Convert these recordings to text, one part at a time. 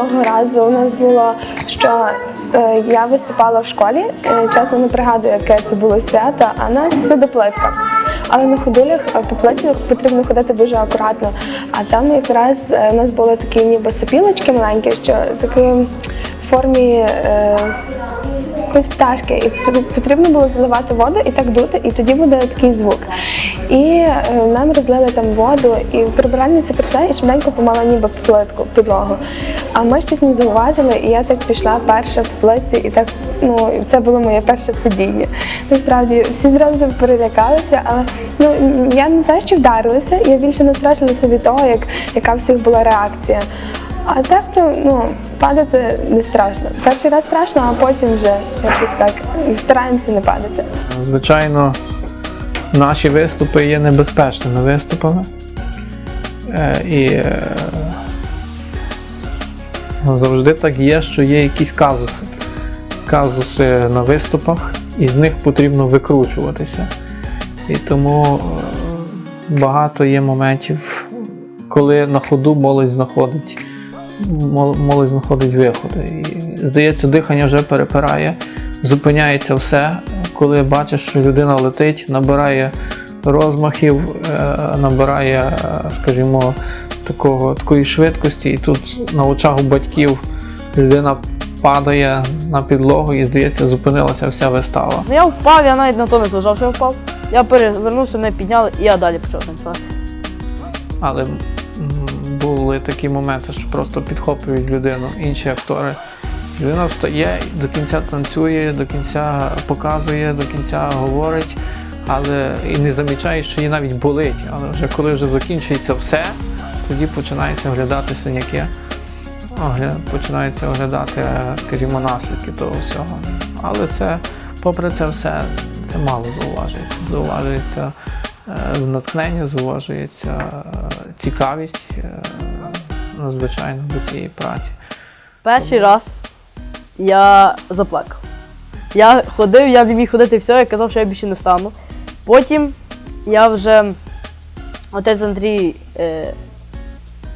Одного разу у нас було, що е, я виступала в школі. Е, чесно не пригадую, яке це було свято, а нас всюди плитка. Але на ходулях е, по плиті потрібно ходити дуже акуратно. А там якраз е, у нас були такі ніби сопілочки маленькі, що такі в формі. Е, якоїсь пташки, і потрібно було заливати воду і так дути, і тоді буде такий звук. І е, нам розлили там воду, і прибиральниця прийшла і швиденько помала ніби плитку, підлогу. А ми щось не зауважили, і я так пішла перша по плитці, і так ну це було моє перше падіння. Насправді всі зразу перелякалися, але ну я не те, що вдарилася, я більше настрашилася від того, як яка всіх була реакція. А так то ну падати не страшно. Перший раз страшно, а потім вже якось так стараємося не падати. Звичайно, наші виступи є небезпечними виступами. Е, І е, завжди так є, що є якісь казуси. Казуси на виступах, і з них потрібно викручуватися. І тому е, багато є моментів, коли на ходу молодь знаходить, молодь знаходить виходи. І, здається, дихання вже перепирає, зупиняється все, коли бачиш, що людина летить, набирає розмахів, е, набирає, е, скажімо, такого, такої швидкості, і тут на очах у батьків людина падає на підлогу і, здається, зупинилася вся вистава. Ну я впав, я навіть на то не зважав, що я впав. Я перевернувся, мене підняли, і я далі почав танцювати. Але були такі моменти, що просто підхоплюють людину інші актори. Людина встає, до кінця танцює, до кінця показує, до кінця говорить, але і не замічає, що їй навіть болить. Але вже коли вже закінчується все, тоді починаються оглядати синяки, починаються оглядати, е, скажімо, наслідки того всього. Але це, попри це все, це мало зауважується. Зауважується е, натхнення, зауважується е, цікавість е, надзвичайно до цієї праці. Перший раз я заплакав. Я ходив, я не міг ходити все, я казав, що я більше не стану. Потім я вже отець Андрій е,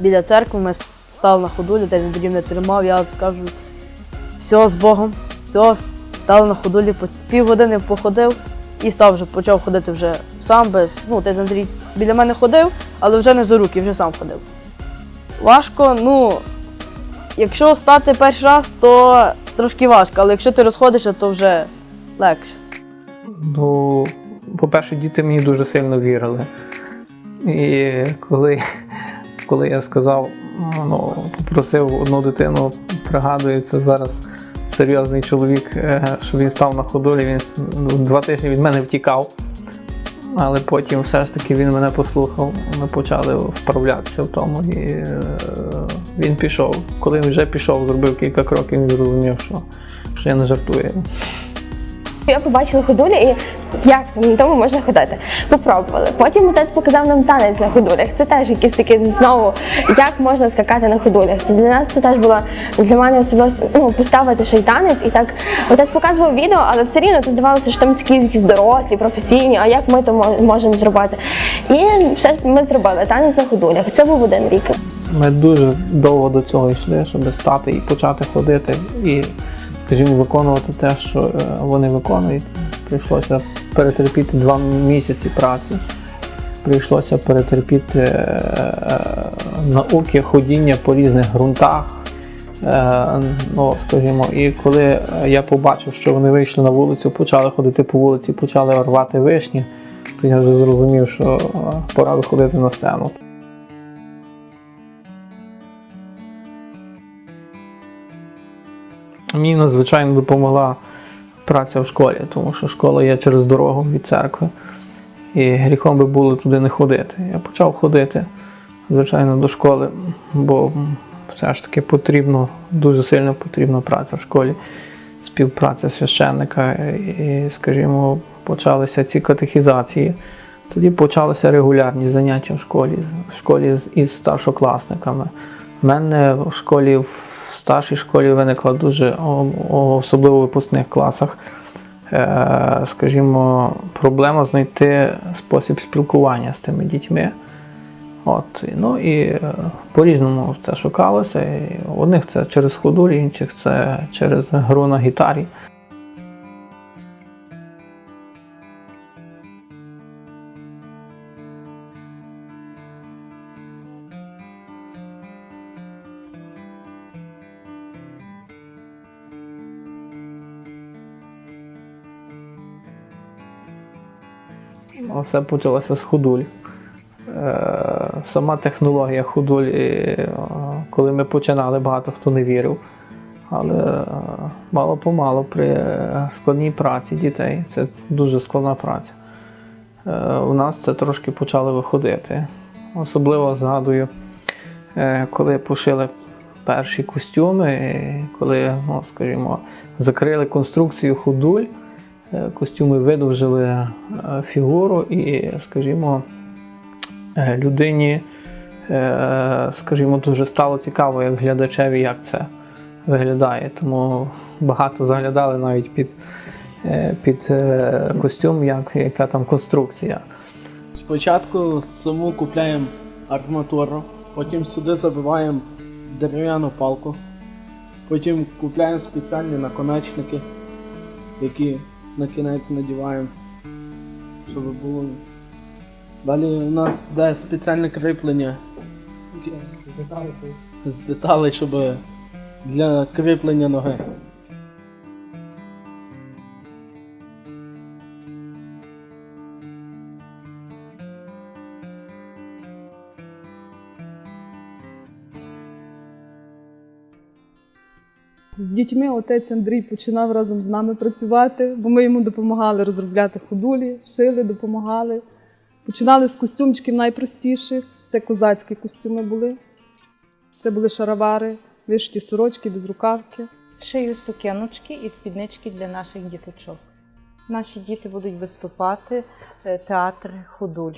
біля церкви, ми стали на ходу, отець Андрій мене тримав, я кажу, все з Богом, все, стали на ходулі, півгодини походив і став вже, почав ходити вже сам без. Ну, отець Андрій біля мене ходив, але вже не за руки, вже сам ходив. Важко, ну, якщо стати перший раз, то трошки важко, але якщо ти розходишся, то вже легше. Ну, по-перше, діти мені дуже сильно вірили. І коли, коли я сказав, ну, попросив одну дитину, пригадується зараз серйозний чоловік, е, що він став на ходулі, він ну, два тижні від мене втікав. Але потім все ж таки він мене послухав. Ми почали вправлятися в тому. І е, він пішов. Коли він вже пішов, зробив кілька кроків, він зрозумів, що, що я не жартую. Я побачила ходулі і як там на тому можна ходити. Попробували. Потім отець показав нам танець на ходулях. Це теж якісь такі знову, як можна скакати на ходулях. Це для нас це теж було для мене особливо ну, поставити ще й танець. І так отець показував відео, але все рівно то здавалося, що там такі якісь дорослі, професійні, а як ми то можемо зробити. І все ж ми зробили танець на ходулях. Це був один рік. Ми дуже довго до цього йшли, щоб стати і почати ходити, і, скажімо, виконувати те, що е, вони виконують. Прийшлося перетерпіти два місяці праці. Прийшлося перетерпіти е, е, науки, ходіння по різних ґрунтах. Ну, скажімо, і коли я побачив, що вони вийшли на вулицю, почали ходити по вулиці, почали рвати вишні, то я вже зрозумів, що пора виходити на сцену. Мені надзвичайно допомогла праця в школі, тому що школа є через дорогу від церкви. І гріхом би було туди не ходити. Я почав ходити, звичайно, до школи, бо все ж таки потрібно, дуже сильно потрібна праця в школі, співпраця священника. І, скажімо, почалися ці катехізації. Тоді почалися регулярні заняття в школі, в школі із старшокласниками. У мене в школі, в старшій школі виникла дуже, особливо в випускних класах, е, скажімо, проблема знайти спосіб спілкування з тими дітьми. От, ну і е, по-різному це шукалося. І одних це через ходулі, інших це через гру на гітарі. Все почалося з ходуль. Е, Сама технологія ходуль, е, коли ми починали, багато хто не вірив. Але е, мало помалу при складній праці дітей, це дуже складна праця. У нас це трошки почало виходити. Особливо згадую, коли пошили перші костюми, коли, ну, скажімо, закрили конструкцію ходуль, е, костюми видовжили е, фігуру і, скажімо, е, людині, е, скажімо, дуже стало цікаво, як глядачеві, як це виглядає. Тому багато заглядали навіть під, е, під е, костюм, як, яка там конструкція. Спочатку саму купляємо арматуру, потім сюди забиваємо дерев'яну палку, потім купляємо спеціальні наконечники, які на кінець надіваємо, щоб було. Далі у нас йде спеціальне кріплення з деталей, щоб для кріплення ноги. Дітьми отець Андрій починав разом з нами працювати, бо ми йому допомагали розробляти ходулі, шили, допомагали. Починали з костюмчиків найпростіших. Це козацькі костюми були. Це були шаровари, вишиті сорочки, безрукавки. Шию сукеночки і спіднички для наших діточок. Наші діти будуть виступати е, театр ходуль.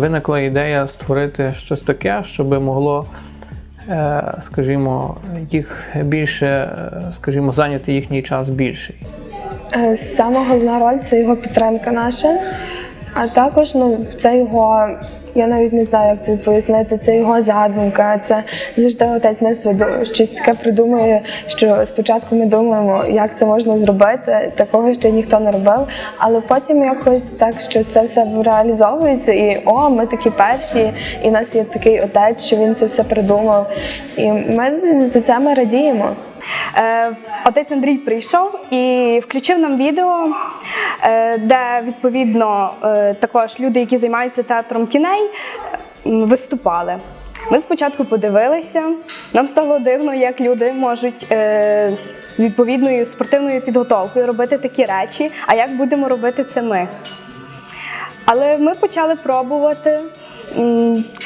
Виникла ідея створити щось таке, щоб могло, е, скажімо, їх більше, е, скажімо, зайняти їхній час більший. Е, Сама головна роль це його підтримка наша. А також ну, це його, я навіть не знаю, як це пояснити, це його задумка. Це завжди отець нас щось таке придумує, що спочатку ми думаємо, як це можна зробити. Такого ще ніхто не робив. Але потім якось так, що це все реалізовується, і о, ми такі перші, і в нас є такий отець, що він це все придумав. І ми за це ми радіємо. Е, Отець Андрій прийшов і включив нам відео, е, де відповідно е, також люди, які займаються театром тіней, виступали. Ми спочатку подивилися, нам стало дивно, як люди можуть е, з відповідною спортивною підготовкою робити такі речі, а як будемо робити це ми. Але ми почали пробувати.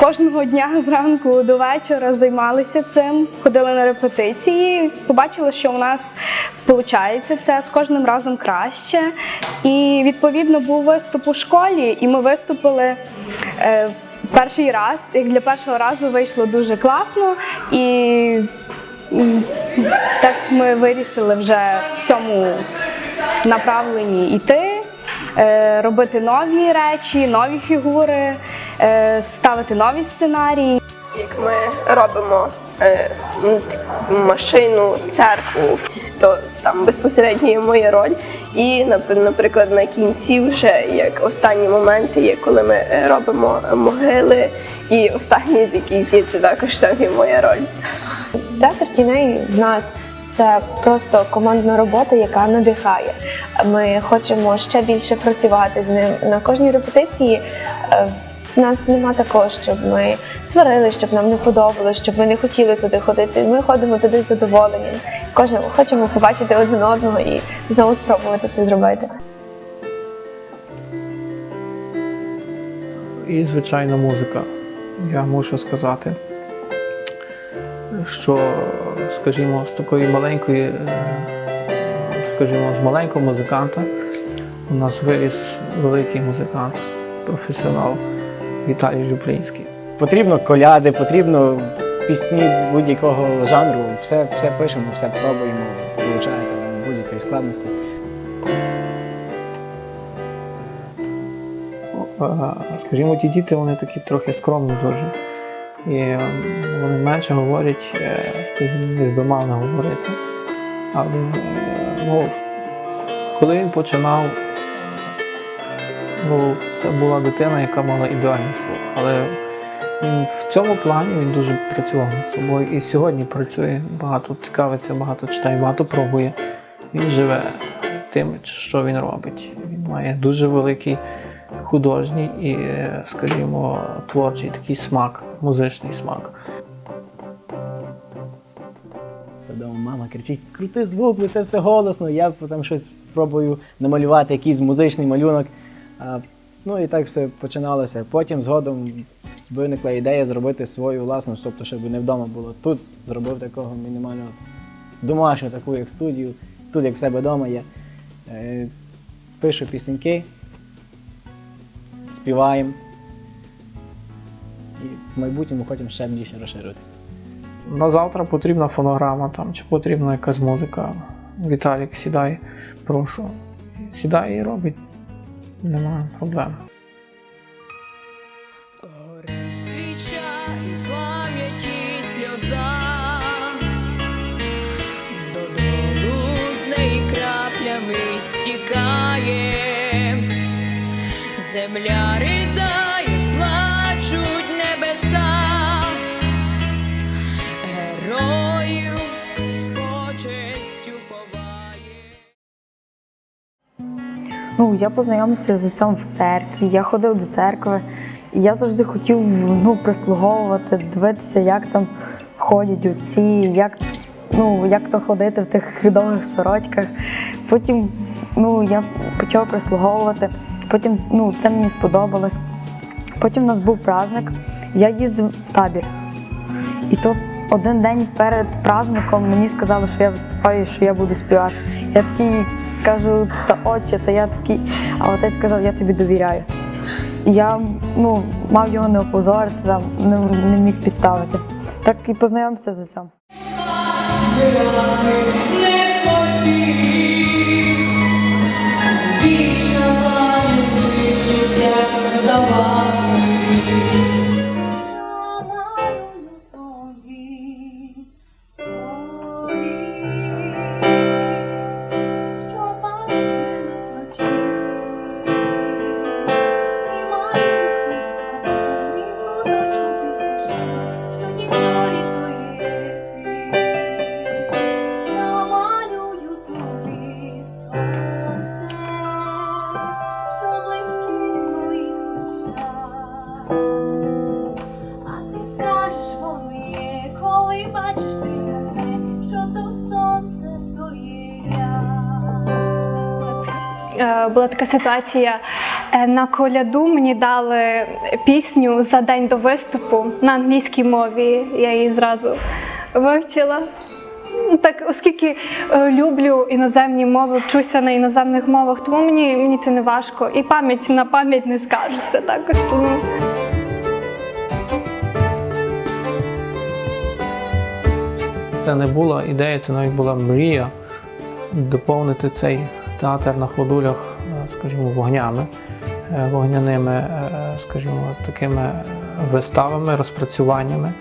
Кожного дня зранку до вечора займалися цим, ходили на репетиції, побачили, що у нас виходить це з кожним разом краще. І відповідно був виступ у школі, і ми виступили е, перший раз, як для першого разу вийшло дуже класно, і так ми вирішили вже в цьому направленні йти, е, робити нові речі, нові фігури, ставити нові сценарії. Як ми робимо е, машину, церкву, то там безпосередньо є моя роль. І нап- наприклад, на кінці вже як останні моменти є, коли ми е, робимо могили. І останні такі ті, це також там є моя роль. Театр тіней в нас це просто командна робота, яка надихає. Ми хочемо ще більше працювати з ним. На кожній репетиції в нас нема такого, щоб ми сварили, щоб нам не подобалось, щоб ми не хотіли туди ходити. Ми ходимо туди з задоволенням. Кожен хочемо побачити один одного і знову спробувати це зробити. І, звичайно, музика. Я мушу сказати, що, скажімо, з такої маленької, е, скажімо, з маленького музиканта у нас виріс великий музикант, професіонал Віталій Люблінський. Потрібно коляди, потрібно пісні будь-якого жанру. Все, все пишемо, все пробуємо, виходить будь-якої складності. Скажімо, ті діти вони такі трохи скромні дуже. І е, вони менше говорять, е, скажімо, ніж би мали говорити. Але е, ну, коли він починав, ну, це була дитина, яка мала ідеальний слух. Але в цьому плані він дуже працював над собою. І сьогодні працює, багато цікавиться, багато читає, багато пробує. Він живе тим, що він робить. Він має дуже великий художній і, скажімо, творчий такий смак, музичний смак. Це вдома мама кричить, крути звук, бо це все голосно. Я там щось пробую намалювати, якийсь музичний малюнок. Ну і так все починалося. Потім згодом виникла ідея зробити свою власну, тобто, щоб не вдома було. Тут зробив такого мінімального домашню таку як студію, тут як в себе вдома є. Е, пишу пісеньки, співаємо. І в майбутньому хочемо ще більше розширитися. На завтра потрібна фонограма там, чи потрібна якась музика. Віталік, сідай, прошу. Сідає і робить. Немає проблем. Горить свіча і пам'яті сльоза, додолу з неї краплями стікає, земля Я познайомився з отцем в церкві, я ходив до церкви, і я завжди хотів ну, прислуговувати, дивитися, як там ходять отці, як, ну, як то ходити в тих довгих сорочках. Потім ну, я почав прислуговувати, потім ну, це мені сподобалось. Потім у нас був праздник, я їздив в табір. І то один день перед праздником мені сказали, що я виступаю, що я буду співати. Я такий кажу, та отче, та я такий, а отець сказав, я тобі довіряю. І я ну, мав його не опозорити, там, не, не міг підставити. Так і познайомився з отцем. така ситуація. Е, на коляду мені дали пісню за день до виступу на англійській мові. Я її зразу вивчила. Ну, так, оскільки е, люблю іноземні мови, вчуся на іноземних мовах, тому мені мені це не важко. І пам'ять на пам'ять не скажеться також. Тому. Це не була ідея, це навіть була мрія доповнити цей театр на ходулях скажімо, вогнями, е, вогняними, е, скажімо, такими виставами, розпрацюваннями.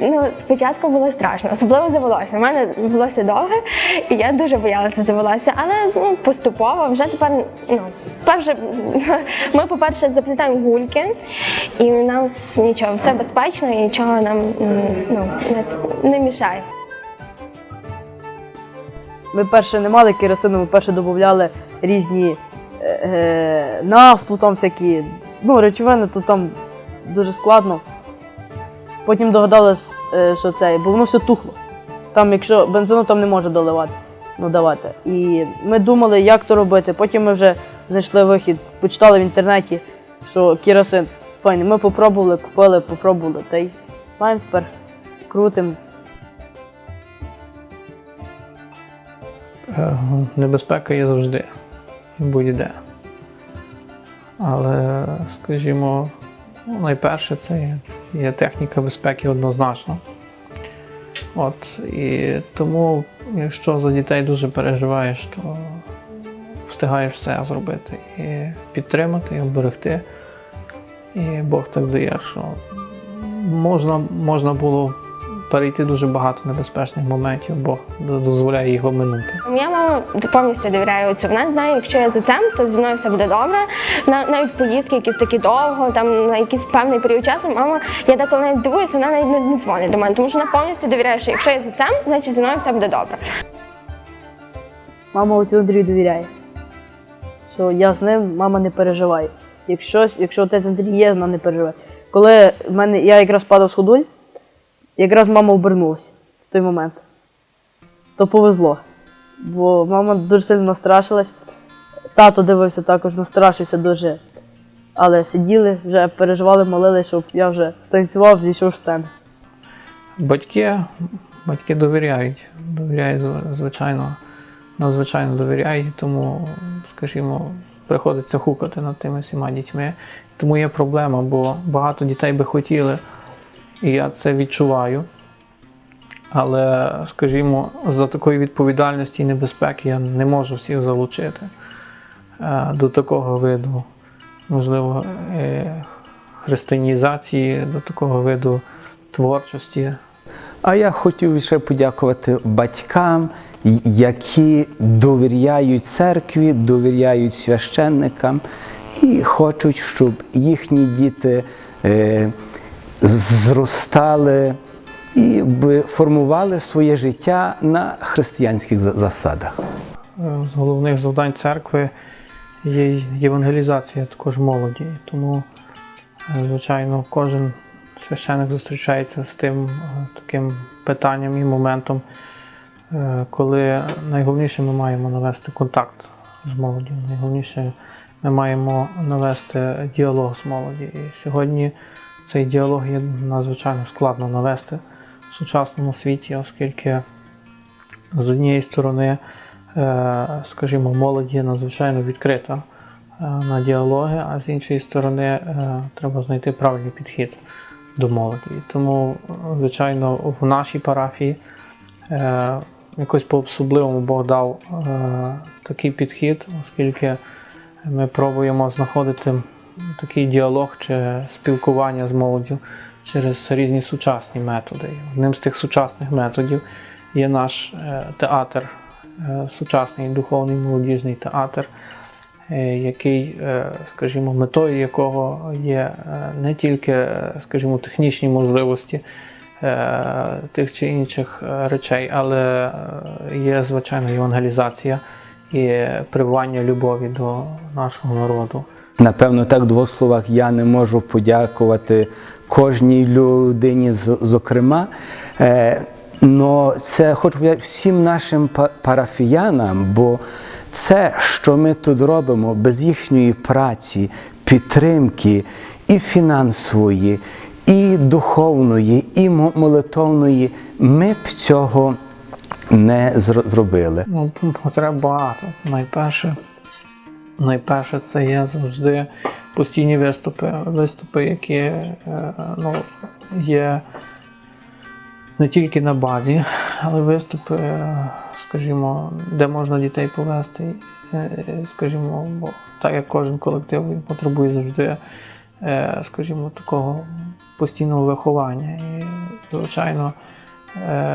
Ну, спочатку було страшно, особливо за волосся. У мене волосся довге, і я дуже боялася за волосся, але ну, поступово вже тепер, ну, тепер вже ми, по-перше, заплітаємо гульки, і у нас нічого, все безпечно і нічого нам ну, не, мішає. Ми перше не мали керосину, ми перше додавали різні е, е, нафту, там всякі ну, речовини, то там дуже складно. Потім догадались, е, що це, бо воно все тухло. Там, якщо бензину там не може доливати, ну, давати. І ми думали, як то робити. Потім ми вже знайшли вихід, почитали в інтернеті, що керосин файний. Ми попробували, купили, попробували. Та й маємо тепер крутим. Е, Небезпека є завжди будь-де. Але, скажімо, ну, найперше це є- є техніка безпеки однозначно. От, і тому, якщо за дітей дуже переживаєш, то встигаєш все зробити. І підтримати, і оберегти. І Бог так дає, що можна, можна було перейти дуже багато небезпечних моментів, Бог дозволяє їх обминути. Моя мама повністю довіряє отцю. Вона знає, якщо я за цим, то зі мною все буде добре. Навіть поїздки якісь такі довго, там на якийсь певний період часу. Мама, я деколи навіть дивуюся, вона навіть не, не дзвонить до мене, тому що вона повністю довіряє, що якщо я за цим, значить зі мною все буде добре. Мама оцю Андрію довіряє. Що я з ним, мама не переживає. Якщо, якщо отець Андрій є, вона не переживає. Коли в мене, я якраз падав з ходуль, якраз мама обернулася в той момент. То повезло. Бо мама дуже сильно настрашилась. Тато дивився також, настрашився дуже. Але сиділи, вже переживали, молили, щоб я вже станцював, зійшов з сцени. Батьки, батьки довіряють, довіряють, звичайно, надзвичайно довіряють, тому, скажімо, приходиться хукати над тими всіма дітьми. Тому є проблема, бо багато дітей би хотіли, і я це відчуваю. Але, скажімо, за такої відповідальності і небезпеки я не можу всіх залучити е, до такого виду, можливо, е, християнізації, до такого виду творчості. А я хотів ще подякувати батькам, які довіряють церкві, довіряють священникам і хочуть, щоб їхні діти е, зростали і формували своє життя на християнських засадах. Е, з головних завдань церкви є євангелізація також молоді. Тому, е, звичайно, кожен священик зустрічається з тим е, таким питанням і моментом, е, коли найголовніше ми маємо навести контакт з молоддю. Найголовніше ми маємо навести діалог з молоді. І сьогодні цей діалог є надзвичайно складно навести в сучасному світі, оскільки з однієї сторони, е, скажімо, молодь є надзвичайно відкрита на діалоги, а з іншої сторони треба знайти правильний підхід до молоді. Тому, звичайно, в нашій парафії е, якось по-особливому Бог дав е, такий підхід, оскільки ми пробуємо знаходити такий діалог чи спілкування з молоддю через різні сучасні методи. Одним з тих сучасних методів є наш е, театр, е, сучасний духовний молодіжний театр, який, е, скажімо, метою якого є е, не тільки, е, скажімо, технічні можливості е, тих чи інших е, речей, але е, є, звичайно, євангелізація і прививання любові до нашого народу. Напевно, так в двох словах я не можу подякувати кожній людині, зокрема. Е, Но це хочу всім нашим парафіянам, бо це, що ми тут робимо, без їхньої праці, підтримки і фінансової, і духовної, і мо- молитовної, ми б цього не зробили. Ну, потреб багато. Найперше, Найперше, це є завжди постійні виступи. Виступи, які е, ну, є не тільки на базі, але виступи, е, скажімо, де можна дітей повести. Е, Скажімо, бо так як кожен колектив він потребує завжди, е, скажімо, такого постійного виховання. І, звичайно,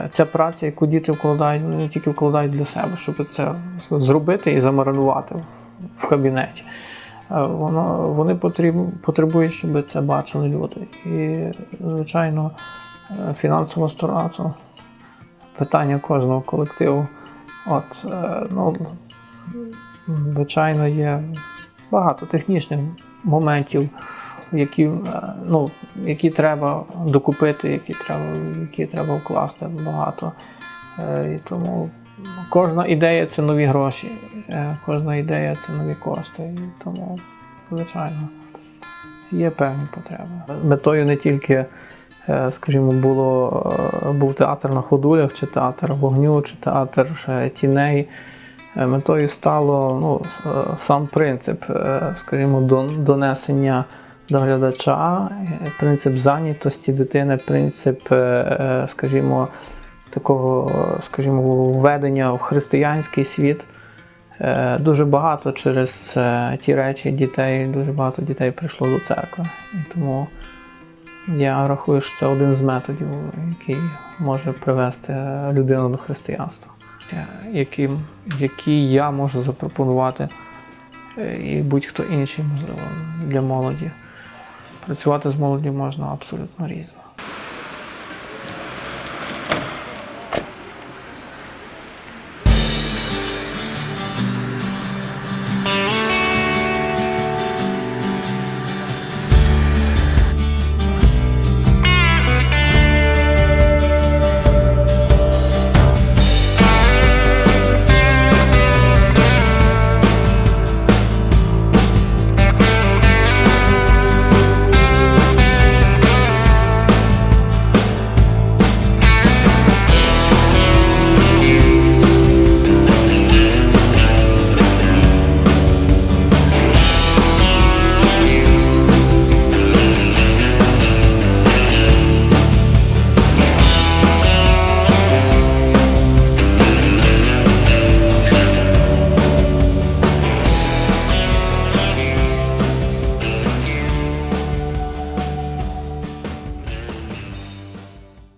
ця праця, яку діти вкладають, не тільки вкладають для себе, щоб це зробити і замаринувати в кабінеті. Воно, вони потребують, щоб це бачили люди. І, звичайно, фінансова сторона питання кожного колективу. От, е, ну, звичайно, є багато технічних моментів, які, е, ну, які треба докупити, які треба, які треба вкласти багато. Е, І тому кожна ідея це нові гроші, кожна ідея це нові кошти. І тому, звичайно, є певні потреби. Метою не тільки, скажімо, було, е, був театр на ходулях, чи театр вогню, чи театр е, тіней. Е, Метою стало ну, е, сам принцип, е, скажімо, донесення до глядача, е, принцип зайнятості дитини, принцип, е, е, скажімо, такого, е, скажімо, введення в християнський світ. Е, Дуже багато через е, ті речі дітей, дуже багато дітей прийшло до церкви. Тому я рахую, що це один з методів, який може привести людину до християнства, Е, яким, який я можу запропонувати, е, і будь-хто інший, можливо, для молоді. Працювати з молоддю можна абсолютно різно.